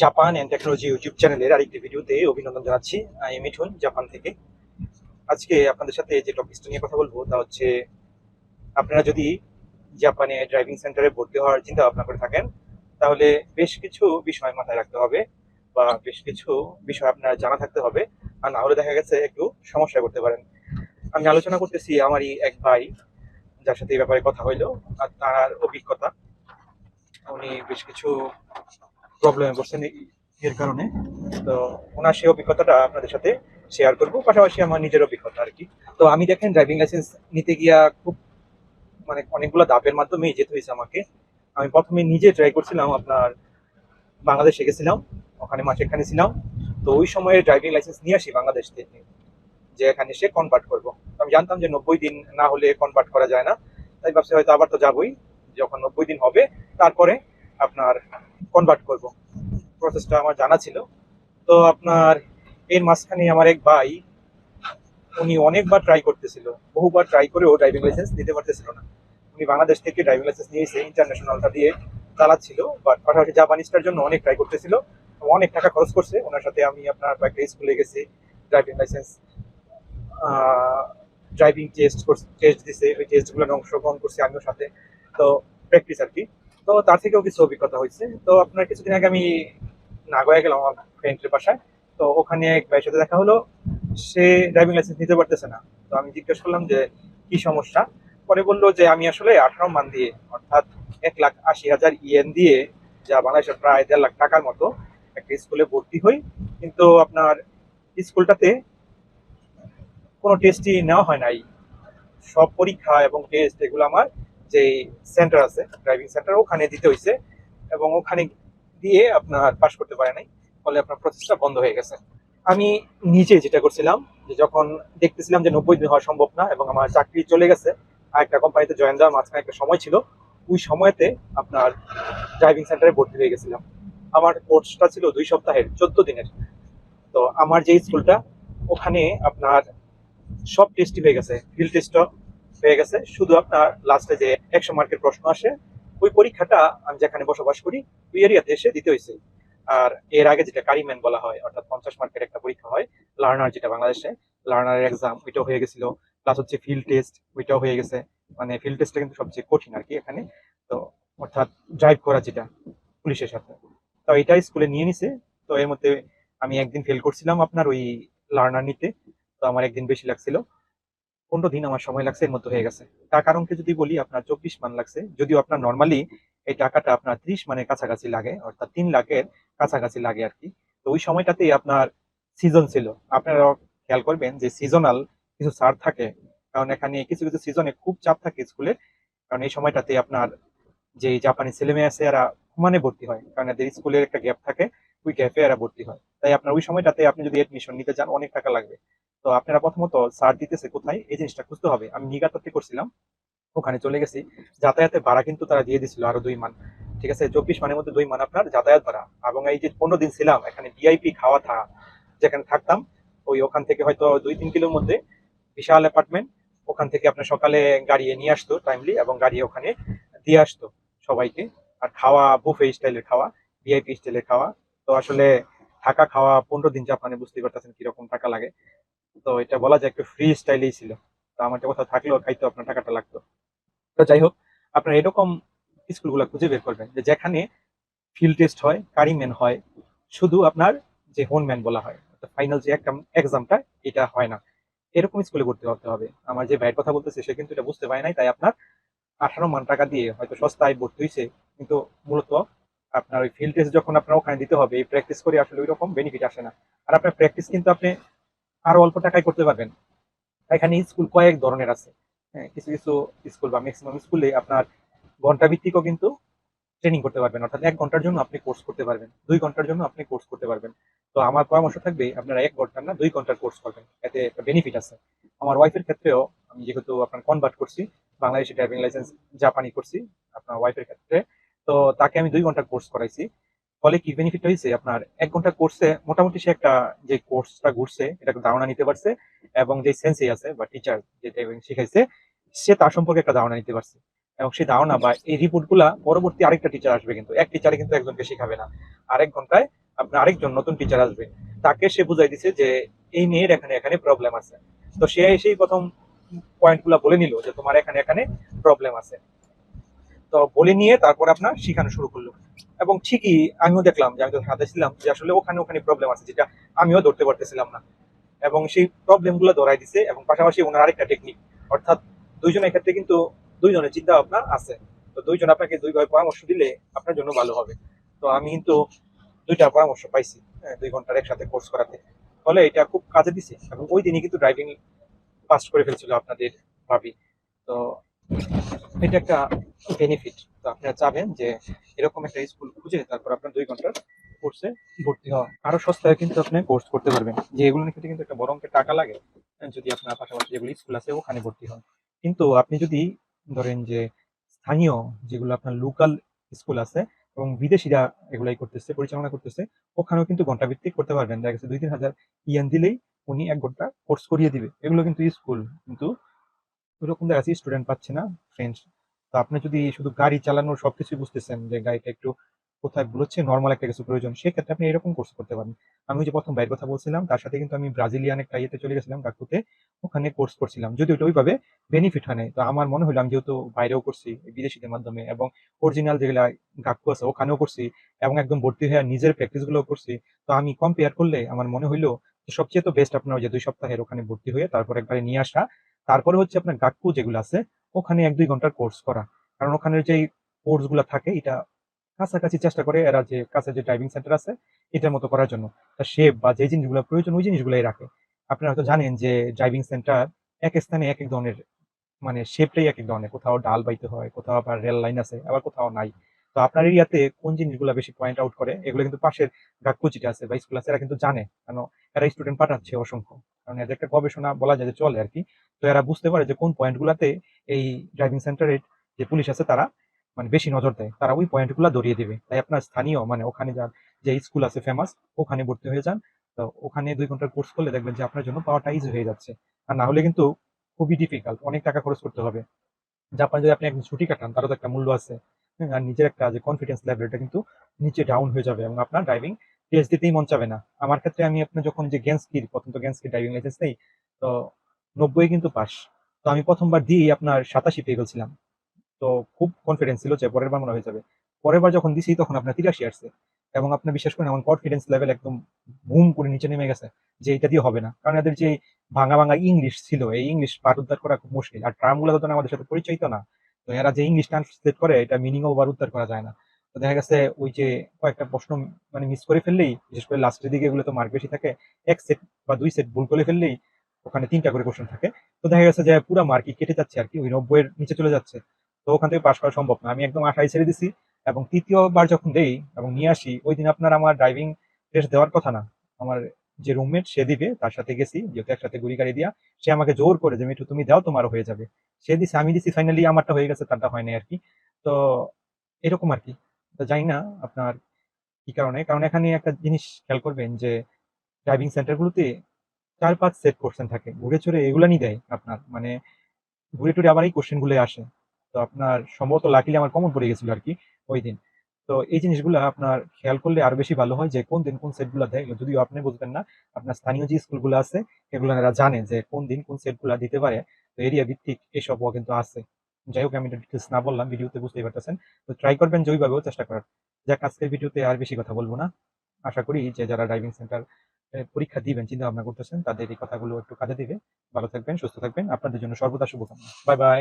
Japan and technology YouTube চ্যানেলের আরেকটি ভিডিওতে অভিনন্দন জানাচ্ছি। আমি মিঠুন জাপান থেকে। আজকে আপনাদের সাথে যে টপিকসটা নিয়ে কথা বলব, তা হচ্ছে আপনারা যদি জাপানে ড্রাইভিং সেন্টারে ভর্তি হওয়ার চিন্তা ভাবনা করে থাকেন, তাহলে বেশ কিছু বিষয় মাথায় রাখতে হবে বা বেশ কিছু বিষয় আপনার জানা থাকতে হবে, আর না হলে দেখা গেছে একটু সমস্যা করতে পারেন। আমি আলোচনা করতেছি আমারই এক ভাই, যার সাথে এই ব্যাপারে কথা হইল, আর তার অভিজ্ঞতা। উনি বেশ কিছু প্রবলেমে পড়ছেন এর কারণে। তো ওনার সেই অভিজ্ঞতাটা আপনাদের সাথে শেয়ার করব। পাশাপাশি আমার নিজের অভিজ্ঞতা আর কি। তো আমি দেখেন ড্রাইভিং লাইসেন্স নিতে গিয়া খুব মানে অনেকগুলো ধাপের মাধ্যমেই যেতে হয়েছে আমাকে। আমি প্রথমে নিজে ট্রাই করছিলাম আপনার বাংলাদেশে গেছিলাম, ওখানে মাসেখানে ছিলাম। তো ওই সময়ে ড্রাইভিং লাইসেন্স নিয়ে আসি বাংলাদেশ থেকে, যে এখানে সে কনভার্ট করব। আমি জানতাম যে নব্বই দিন না হলে কনভার্ট করা যায় না। তাই ভাবছি হয়তো আবার তো যাবোই, যখন নব্বই দিন হবে, তারপরে আপনার কনভার্ট করব। প্রসেসটা আমার জানা ছিল। তো আপনার এর মাঝখানে আমার এক ভাই, উনি অনেকবার ট্রাই করতেছিল। বহুবার ট্রাই করেও ড্রাইভিং লাইসেন্স দিতে পারতেছিল না। উনি বাংলাদেশ থেকে ড্রাইভিং লাইসেন্স নিয়েছে ইন্টারন্যাশনালটা দিয়ে চালাচ্ছিল। বাট পাশাপাশি জাপানিজটার জন্য অনেক ট্রাই করতেছিল। অনেক টাকা খরচ করছে। ওনার সাথে আমি আপনার কয়েকটা স্কুলে গেছি। Driving licence driving test test দিছে। ওই টেস্টগুলো অংশগ্রহণ করছি আমিও সাথে। তো প্র্যাকটিস আর কি। তো তার থেকেও কিছু অভিজ্ঞতা হয়েছে। তো আপনার কিছুদিন আগে আমি নাগোয়া গেলাম আমার ফ্রেন্ডের বাসায়। তো ওখানে এক ভাইয়ের সাথে দেখা হলো। সে ড্রাইভিং লাইসেন্স নিতে পারতেছে না। তো আমি জিজ্ঞেস করলাম যে, কি সমস্যা? পরে বলল যে, আমি আসলে আঠারো মান দিয়ে, অর্থাৎ এক লাখ আশি হাজার ইয়েন দিয়ে, যা বাংলাদেশের প্রায় দেড় লাখ টাকার মতো, একটা স্কুলে ভর্তি হই। কিন্তু আপনার স্কুলটাতে কোনো টেস্টই নেওয়া হয় নাই। সব পরীক্ষা এবং টেস্ট এগুলো আমার যে সেন্টার আছে ড্রাইভিং সেন্টার ওখানে দিতে হয়েছে এবং ওখানে দিয়ে আপনার পাশ করতে পারে নাই, ফলে আপনার প্রচেষ্টা বন্ধ হয়ে গেছে। আমি নিজে যেটা করছিলাম, যে যখন দেখতেছিলাম যে নব্বই দিন হওয়া সম্ভব না এবং আমার চাকরি চলে গেছে আর একটা কোম্পানিতে জয়েন দেওয়ার মাঝখানে একটা সময় ছিল, ওই সময়তে আপনার ড্রাইভিং সেন্টারে ভর্তি হয়ে গেছিলাম। আমার কোর্সটা ছিল দুই সপ্তাহের, চোদ্দ দিনের। তো আমার যে স্কুলটা ওখানে আপনার সব টেস্টই হয়ে গেছে ফিল্ড টেস্টও হয়ে গেছে। শুধু আপনার লাস্টে যে একশো মার্কের প্রশ্ন আসে, ওই পরীক্ষাটা আমি যেখানে বসবাস করি, ওই এরিয়াতে এসে দিতে হয়েছে। আর এর আগে যেটা কারিম্যান বলা হয়, অর্থাৎ পঞ্চাশ মার্কের একটা পরীক্ষা হয় লার্নার যেটা বাংলাদেশে লার্নারের এক্সাম ওইটাও হয়ে গেছিল। প্লাস হচ্ছে ফিল্ড টেস্ট ওইটাও হয়ে গেছে। মানে ফিল্ড টেস্টটা কিন্তু সবচেয়ে কঠিন আর কি এখানে। তো অর্থাৎ ড্রাইভ করা যেটা পুলিশের সাথে। তো এটা স্কুলে নিয়ে নিছে। তো এর মধ্যে আমি একদিন ফেল করছিলাম আপনার ওই লার্নার নিতে। তো আমার একদিন বেশি লাগছিল। পনেরো দিন আমার সময় লাগছে, এর মধ্যে হয়ে গেছে। তার কারণকে যদি বলি, আপনার চব্বিশ মান লাগছে। যদিও আপনার নর্মালি এই টাকাটা আপনার ত্রিশ মানের কাছাকাছি লাগে, অর্থাৎ তিন লাখের কাছাকাছি লাগে আর কি। তো ওই সময়টাতেই আপনার সিজন ছিল। আপনারা খেয়াল করবেন যে সিজনাল কিছু সার থাকে। কারণ এখানে কিছু কিছু সিজনে খুব চাপ থাকে স্কুলে কারণ এই সময়টাতে আপনার যে জাপানি ছেলে মেয়ে আছে, এরা সমানে ভর্তি হয়। কারণ এদের স্কুলের একটা গ্যাপ থাকে। ওই গ্যাপে এরা ভর্তি হয়। তাই আপনার ওই সময়টাতে আপনি যদি এডমিশন নিতে যান, অনেক টাকা লাগবে। তো আপনারা প্রথমত সার দিতেছে কোথায়, এই জিনিসটা খুঁজতে হবে। আমি নিগাতাতে করছিলাম, ওখানে চলে গেছি। যাতায়াতের ভাড়া কিন্তু তারা দিয়ে দিছিল আরও দুই মান। ঠিক আছে, চব্বিশ মানের মধ্যে দুই মান আপনার যাতায়াত ভাড়া। এবং এই যে পনেরো দিন ছিলাম, এখানে ভিআইপি খাওয়া থাকা যেখানে থাকতাম, ওই ওখান থেকে হয়তো দুই তিন কিলোর মধ্যে বিশাল অ্যাপার্টমেন্ট ওখান থেকে আপনার সকালে গাড়ি নিয়ে আসতো টাইমলি এবং গাড়ি ওখানে দিয়ে আসতো সবাইকে। আর খাওয়া বুফে স্টাইলের খাওয়া ভিআইপি স্টাইলের খাওয়া তো আসলে থাকা খাওয়া পনেরো দিন জাপানে বুঝতে পারতেছেন কীরকম টাকা লাগে। তো এটা বলা যায় একটু ফ্রি স্টাইলেই ছিল। তো আমার কোথাও থাকলেও খাইতে আপনার টাকাটা লাগতো। তো যাই হোক, আপনার এরকম স্কুলগুলো খুঁজে বের করবেন যে যেখানে ফিল্ড টেস্ট হয় কারিম্যান হয়, শুধু আপনার যে হোনম্যান বলা হয় ফাইনাল যে একটা এক্সামটা এটা হয় না। এরকম স্কুলে ভর্তি হতে হবে। আমার যে ভাইয়ের কথা বলতেছে, সে কিন্তু এটা বুঝতে পারে নাই, তাই আপনার আঠারো মান টাকা দিয়ে হয়তো সস্তায় ভর্তি হয়েছে কিন্তু মূলত আপনার ওই ফিল্ড টেস্ট যখন আপনার ওখানে দিতে হবে, এই প্র্যাকটিস করে আসলে ওই রকম বেনিফিট আসে না। আর আপনার প্র্যাকটিস কিন্তু আপনি আরও অল্প টাকায় করতে পারবেন। এখানে স্কুল কয়েক ধরনের আছে। হ্যাঁ কিছু কিছু স্কুল বা ম্যাক্সিমাম স্কুলে আপনার ঘণ্টা ভিত্তিকও কিন্তু ট্রেনিং করতে পারবেন। অর্থাৎ এক ঘণ্টার জন্য আপনি কোর্স করতে পারবেন। দুই ঘণ্টার জন্য আপনি কোর্স করতে পারবেন। তো আমার পরামর্শ থাকবে, আপনারা এক ঘণ্টার না, দুই ঘণ্টার কোর্স করবেন। এতে একটা বেনিফিট আছে। আমার ওয়াইফের ক্ষেত্রেও আমি যেহেতু আপনার কনভার্ট করছি, বাংলাদেশি ড্রাইভিং লাইসেন্স জাপানি করছি, আপনার ওয়াইফের ক্ষেত্রে তো তাকে আমি দুই ঘণ্টা কোর্স করাইছি। ফলে কি বেনিফিট হয়েছে আপনার এক ঘণ্টা কোর্সে মোটামুটি সে একটা যে কোর্সটা ঘুরছে এটা ধারণা নিতে পারছে এবং যে সেন্সি আছে বা টিচার যে শিখাইছে, সে তার সম্পর্কে একটা ধারণা নিতে পারছে। এবং সেই ধারণা বা এই রিপোর্টগুলা পরবর্তী আরেকটা টিচার আসবে কিন্তু, এক টিচারে কিন্তু একজনকে শেখাবে না। আরেক ঘন্টায় আপনার আরেকজন নতুন টিচার আসবে। তাকে সে বুঝাই দিছে যে এই মেয়ের এখানে এখানে প্রবলেম আছে। তো সে এসেই প্রথম পয়েন্টগুলো বলে নিল যে তোমার এখানে এখানে প্রবলেম আছে। তো বলে নিয়ে তারপর আপনার শেখানো শুরু করল। এবং ঠিকই আমিও দেখলাম যে আমি তো হাতে ছিলাম যে আসলে ওখানে ওখানে প্রবলেম আছে যেটা আমিও ধরতে পারতেছিলাম না। এবং সেই প্রবলেমগুলো ধরাই দিছে এবং পাশাপাশি ওনার আরেকটা টেকনিক অর্থাৎ দুইজনের ক্ষেত্রে কিন্তু দুইজনের চিন্তা ভাবনা আছে। তো দুইজন আপনাকে দুইভাবে পরামর্শ দিলে আপনার জন্য ভালো হবে। তো আমি কিন্তু দুইটা পরামর্শ পাইছি হ্যাঁ, দুই ঘণ্টার একসাথে কোর্স করাতে। ফলে এটা খুব কাজে দিছে এবং ওই দিনই কিন্তু ড্রাইভিং পাস করে ফেলছিল আপনাদের ভাবি। তো এটা একটা বেনিফিট তো আপনারা চাবেন যে এরকম একটা স্কুল খুঁজে তারপর আপনার দুই ঘণ্টার কোর্সে ভর্তি হওয়া। আরও সস্তায় কিন্তু আপনি কোর্স করতে পারবেন। যে এগুলোর ক্ষেত্রে কিন্তু একটা বড় অঙ্কের টাকা লাগে যদি আপনার পাশাপাশি যেগুলো স্কুল আছে ওখানে ভর্তি হন। কিন্তু আপনি যদি ধরেন যে স্থানীয় যেগুলো আপনার লোকাল স্কুল আছে এবং বিদেশিরা এগুলাই করতেছে, পরিচালনা করতেছে, ওখানেও কিন্তু ঘণ্টা ভিত্তিক করতে পারবেন। দেখা গেছে দুই, তিন হাজার ইয়ান দিলেই উনি এক ঘণ্টা কোর্স করিয়ে দিবে। এগুলো কিন্তু স্কুল কিন্তু ওইরকম দেখা যাচ্ছে স্টুডেন্ট পাচ্ছে না। ফ্রেন্ডস তো আপনি যদি শুধু গাড়ি চালানোর সবকিছু বুঝতেছেন যে গাড়িটা একটু কোথায় বলেছে নর্মাল একটা কিছু প্রয়োজন, সেক্ষেত্রে আপনি এরকম কোর্স করতে পারেন। আমি যে প্রথম বাইরের কথা বলছিলাম, তার সাথে কিন্তু আমি ব্রাজিলিয়ান একটা ইয়েতে চলে গেছিলাম ডাকুতে ওখানে কোর্স করছিলাম। যদি ওটা ওইভাবে বেনিফিট হয় তো আমার মনে হলো আমি যেহেতু বাইরেও করছি বিদেশিদের মাধ্যমে এবং অরিজিনাল যেগুলা গাক্কু আছে, ওখানেও করছি এবং একদম ভর্তি হয়ে নিজের প্র্যাকটিসগুলো করছি, তো আমি কম্পেয়ার করলে আমার মনে হইল সবচেয়ে তো বেস্ট আপনার যে দুই সপ্তাহের ওখানে ভর্তি হয়ে তারপর একবারে নিয়ে আসা। তারপরে হচ্ছে আপনার গাক্কু যেগুলো আছে ওখানে এক দুই ঘণ্টার কোর্স করা। কারণ ওখানে যে কোর্সগুলো থাকে, এটা কাছাকাছি চেষ্টা করে এরা যে কাছে যে ড্রাইভিং সেন্টার আছে, এটার মতো করার জন্য। তা শেপ বা যে জিনিসগুলো প্রয়োজন, ওই জিনিসগুলাই রাখে। আপনারা হয়তো জানেন যে ড্রাইভিং সেন্টার এক স্থানে এক এক ধরনের মানে শেপটাই এক এক ধরনের। কোথাও ডাল বাইতে হয়, কোথাও আবার রেল লাইন আছে, আবার কোথাও নাই। তো আপনার এরিয়াতে কোন জিনিসগুলো বেশি পয়েন্ট আউট করে, এগুলো কিন্তু পাশের গাকুচিটা আছে বা স্কুল আছে, এরা কিন্তু জানে। কারণ এরা স্টুডেন্ট পাঠাচ্ছে অসংখ্য। কারণ এদের একটা গবেষণা বলা যায় যে চলে আর কি। তো এরা বুঝতে পারে যে কোন পয়েন্টগুলোতে এই ড্রাইভিং সেন্টারের যে পুলিশ আছে তারা মানে বেশি নজর দেয়। তারা ওই পয়েন্টগুলো ধরিয়ে দেবে। তাই আপনার স্থানীয় মানে ওখানে যার যে স্কুল আছে ফেমাস ওখানে ভর্তি হয়ে যান। তো ওখানে দুই ঘণ্টার কোর্স করলে দেখবেন যে আপনার জন্য পাওয়াটা ইজি হয়ে যাচ্ছে। আর না হলে কিন্তু খুবই ডিফিকাল্ট অনেক টাকা খরচ করতে হবে। জাপান যদি আপনি একদিন ছুটি কাটান তারও তো একটা মূল্য আছে। হ্যাঁ, আর নিজের একটা যে কনফিডেন্স লেভেলটা কিন্তু নিচে ডাউন হয়ে যাবে এবং আপনার ড্রাইভিং টেস্ট দিতেই মন চাবে না। আমার ক্ষেত্রে আমি আপনার যখন যে গ্যান্সকির প্রথম তো গ্যান্সকির ড্রাইভিং লাইসেন্স নেই তো নব্বই কিন্তু পাস। তো আমি প্রথমবার দিয়েই আপনার সাতাশি পেয়ে গেছিলাম। তো খুব কনফিডেন্স ছিল যে পরের বার মনে হয়ে যাবে। পরের বার যখন দিছি, তখন আপনার তিরাশি আসছে এবং আপনার বিশ্বাস করেন, আমার কনফিডেন্স লেভেল একদম বুম করে নিচে নেমে গেছে যে এটা দিয়ে হবে না। কারণ এদের যে ভাঙা ভাঙা ইংলিশ ছিল, এই ইংলিশ পাঠ উদ্ধার করা খুব মুশকিল। আর টার্মগুলো তো আমাদের সাথে পরিচয়িত না। তো এরা যে ইংলিশ ট্রান্সলেট করে, এটা মিনিংও বার উদ্ধার করা যায় না। তো দেখা গেছে ওই যে কয়েকটা প্রশ্ন মানে মিস করে ফেললেই, বিশেষ করে লাস্টের দিকে এগুলো তো মার্ক বেশি থাকে, এক সেট বা দুই সেট ভুল করে ফেললেই ওখানে তিনটা করে কোশ্চেন থাকে। তো দেখা গেছে যে পুরো মার্কই কেটে যাচ্ছে আর কি, ওই নব্বইয়ের নিচে চলে যাচ্ছে। তো ওখান থেকে পাশ করা সম্ভব না। আমি একদম আশায় ছেড়ে দিছি এবং তৃতীয়বার যখন দেই এবং নিয়ে আসি, ওই দিন আপনার আমার ড্রাইভিং টেস্ট দেওয়ার কথা না। আমার যে রুমমেট সে দিবে, তার সাথে গেছি, যেহেতু একসাথে গুড়ি গাড়ি দিয়া, সে আমাকে জোর করে যে, মিঠু, তুমি দাও, তোমারও হয়ে যাবে। সে দিছে, আমি দিছি ফাইনালি আমারটা হয়ে গেছে, তারটা হয় নাই আর কি। তো এরকম আর কি। তো জানি না আপনার কি কারণে। কারণ এখানে একটা জিনিস খেয়াল করবেন যে ড্রাইভিং সেন্টারগুলোতে চার পাঁচ সেট কোশ্চেন থাকে। ঘুরে চড়ে এগুলানি দেয় আপনার। মানে ঘুরে টুরে আবার এই কোশ্চেনগুলো আসে। তো আপনার সম্ভবত লাকিলি আমার কমন পড়ে গেছিল আর কি ওই দিন তো এই জিনিসগুলো আপনার খেয়াল করলে আরও বেশি ভালো হয় যে কোন দিন কোন সেটগুলো দেয়। যদিও আপনি বুঝবেন না, আপনার স্থানীয় যে স্কুলগুলো আছে, এগুলো এরা জানে যে কোন দিন কোন সেটগুলো দিতে পারে, তো এরিয়া ভিত্তিক এসবও কিন্তু আছে। যাই হোক, আমি ডিটেলস না বললাম, ভিডিওতে বুঝতেই পারতেছেন। তো ট্রাই করবেন যে ওইভাবেও চেষ্টা করার। যাক, আজকের ভিডিওতে আর বেশি কথা বলব না। আশা করি যে যারা ড্রাইভিং সেন্টার পরীক্ষা দিবেন চিন্তা ভাবনা করতেছেন, তাদের এই কথাগুলো একটু কাজে দিবে। ভালো থাকবেন, সুস্থ থাকবেন। আপনাদের জন্য সর্বদা শুভকামনা। Bye bye.